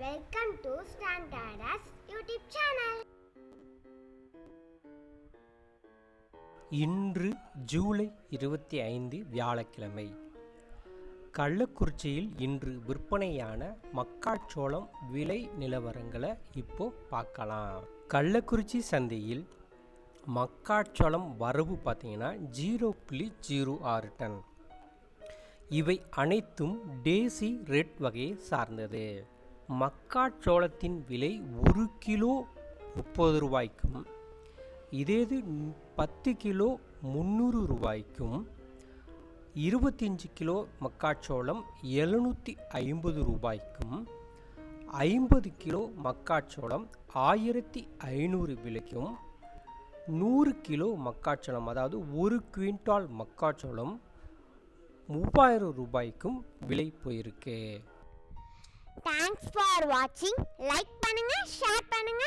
Welcome to standards YouTube channel இன்று ஜூலை இருபத்தி ஐந்து வியாழக்கிழமை. கள்ளக்குறிச்சியில் இன்று விற்பனையான மக்காச்சோளம் விலை நிலவரங்களை இப்போ பார்க்கலாம். கள்ளக்குறிச்சி சந்தையில் மக்காச்சோளம் வரவு பார்த்தீங்கன்னா ஜீரோ புள்ளி ஜீரோ ஆறு டன். இவை அனைத்தும் டேசி ரெட் வகையை சார்ந்தது. மக்காச்சோளத்தின் விலை ஒரு கிலோ முப்பது ரூபாய்க்கும் இதேது பத்து கிலோ முந்நூறு ரூபாய்க்கும் இருபத்தஞ்சி கிலோ மக்காச்சோளம் எழுநூற்றி ஐம்பது ரூபாய்க்கும் ஐம்பது கிலோ மக்காச்சோளம் ஆயிரத்தி ஐநூறு விலைக்கும் நூறு கிலோ மக்காச்சோளம் அதாவது ஒரு குவிண்டால் மக்காச்சோளம் மூவாயிரம் ரூபாய்க்கும் விலை போயிருக்கு. தேங்க்ஸ் ஃபார் வாட்சிங் லைக் பண்ணுங்க ஷேர் பண்ணுங்க